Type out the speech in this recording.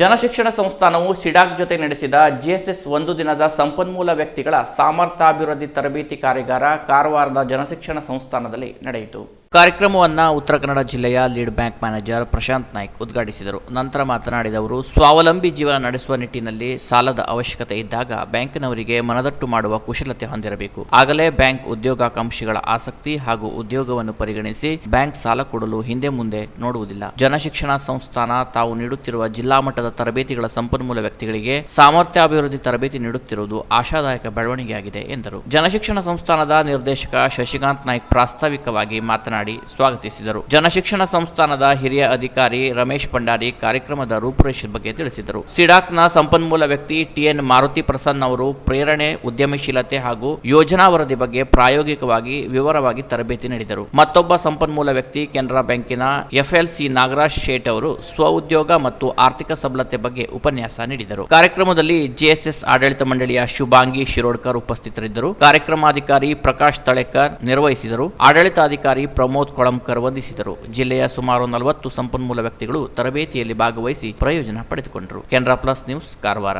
ಜನಶಿಕ್ಷಣ ಸಂಸ್ಥಾನವು C-DAC ಜೊತೆ ನಡೆಸಿದ GSS ಒಂದು ದಿನದ ಸಂಪನ್ಮೂಲ ವ್ಯಕ್ತಿಗಳ ಸಾಮರ್ಥ್ಯಾಭಿವೃದ್ಧಿ ತರಬೇತಿ ಕಾರ್ಯಾಗಾರ ಕಾರವಾರದ ಜನಶಿಕ್ಷಣ ಸಂಸ್ಥಾನದಲ್ಲಿ ನಡೆಯಿತು. ಕಾರ್ಯಕ್ರಮವನ್ನು ಉತ್ತರ ಕನ್ನಡ ಜಿಲ್ಲೆಯ lead bank manager Prashant Naik ಉದ್ಘಾಟಿಸಿದರು. ನಂತರ ಮಾತನಾಡಿದ ಅವರು ಸ್ವಾವಲಂಬಿ ಜೀವನ ನಡೆಸುವ ನಿಟ್ಟಿನಲ್ಲಿ ಸಾಲದ ಅವಶ್ಯಕತೆ ಇದ್ದಾಗ ಬ್ಯಾಂಕಿನವರಿಗೆ ಮನದಟ್ಟು ಮಾಡುವ ಕುಶಲತೆ ಹೊಂದಿರಬೇಕು. ಆಗಲೇ ಬ್ಯಾಂಕ್ ಉದ್ಯೋಗಾಕಾಂಕ್ಷಿಗಳ ಆಸಕ್ತಿ ಹಾಗೂ ಉದ್ಯೋಗವನ್ನು ಪರಿಗಣಿಸಿ ಬ್ಯಾಂಕ್ ಸಾಲ ಕೊಡಲು ಹಿಂದೆ ಮುಂದೆ ನೋಡುವುದಿಲ್ಲ. ಜನಶಿಕ್ಷಣ ಸಂಸ್ಥಾನ ತಾವು ನೀಡುತ್ತಿರುವ ಜಿಲ್ಲಾ ಮಟ್ಟದ ತರಬೇತಿಗಳ ಸಂಪನ್ಮೂಲ ವ್ಯಕ್ತಿಗಳಿಗೆ ಸಾಮರ್ಥ್ಯಾಭಿವೃದ್ಧಿ ತರಬೇತಿ ನೀಡುತ್ತಿರುವುದು ಆಶಾದಾಯಕ ಬೆಳವಣಿಗೆಯಾಗಿದೆ ಎಂದರು. ಜನಶಿಕ್ಷಣ ಸಂಸ್ಥಾನದ ನಿರ್ದೇಶಕ ಶಶಿಕಾಂತ್ ನಾಯ್ಕ್ ಪ್ರಾಸ್ತಾವಿಕವಾಗಿ ಮಾತನಾಡಿ ಸ್ವಾಗತಿಸಿದರು. ಜನಶಿಕ್ಷಣ ಸಂಸ್ಥಾನದ ಹಿರಿಯ ಅಧಿಕಾರಿ ರಮೇಶ್ ಭಂಡಾರಿ ಕಾರ್ಯಕ್ರಮದ ರೂಪುರೇಷೆ ಬಗ್ಗೆ ತಿಳಿಸಿದರು. ಸಿಡಾಕ್ನ ಸಂಪನ್ಮೂಲ ವ್ಯಕ್ತಿ ಟಿಎನ್ ಮಾರುತಿ ಪ್ರಸನ್ನ ಅವರು ಪ್ರೇರಣೆ, ಉದ್ಯಮಶೀಲತೆ ಹಾಗೂ ಯೋಜನಾ ವರದಿ ಬಗ್ಗೆ ಪ್ರಾಯೋಗಿಕವಾಗಿ ವಿವರವಾಗಿ ತರಬೇತಿ ನೀಡಿದರು. ಮತ್ತೊಬ್ಬ ಸಂಪನ್ಮೂಲ ವ್ಯಕ್ತಿ ಕೆನರಾ ಬ್ಯಾಂಕಿನ ಎಫ್ಎಲ್ಸಿ ನಾಗರಾಜ್ ಶೇಟ್ ಅವರು ಸ್ವಉದ್ಯೋಗ ಮತ್ತು ಆರ್ಥಿಕ ಸಬಲತೆ ಬಗ್ಗೆ ಉಪನ್ಯಾಸ ನೀಡಿದರು. ಕಾರ್ಯಕ್ರಮದಲ್ಲಿ ಜೆಎಸ್ಎಸ್ ಆಡಳಿತ ಮಂಡಳಿಯ ಶುಭಾಂಗಿ ಶಿರೋಡ್ಕರ್ ಉಪಸ್ಥಿತರಿದ್ದರು. ಕಾರ್ಯಕ್ರಮಾಧಿಕಾರಿ ಪ್ರಕಾಶ್ ತಳೆಕರ್ ನಿರ್ವಹಿಸಿದರು. ಆಡಳಿತಾಧಿಕಾರಿ ಪ್ರಮೋದ್ ಕೊಳಂಕರ್ ವಂದಿಸಿದರು. ಜಿಲ್ಲೆಯ ಸುಮಾರು ನಲವತ್ತು ಸಂಪನ್ಮೂಲ ವ್ಯಕ್ತಿಗಳು ತರಬೇತಿಯಲ್ಲಿ ಭಾಗವಹಿಸಿ ಪ್ರಯೋಜನ ಪಡೆದುಕೊಂಡರು. Canara plus news, Karwar.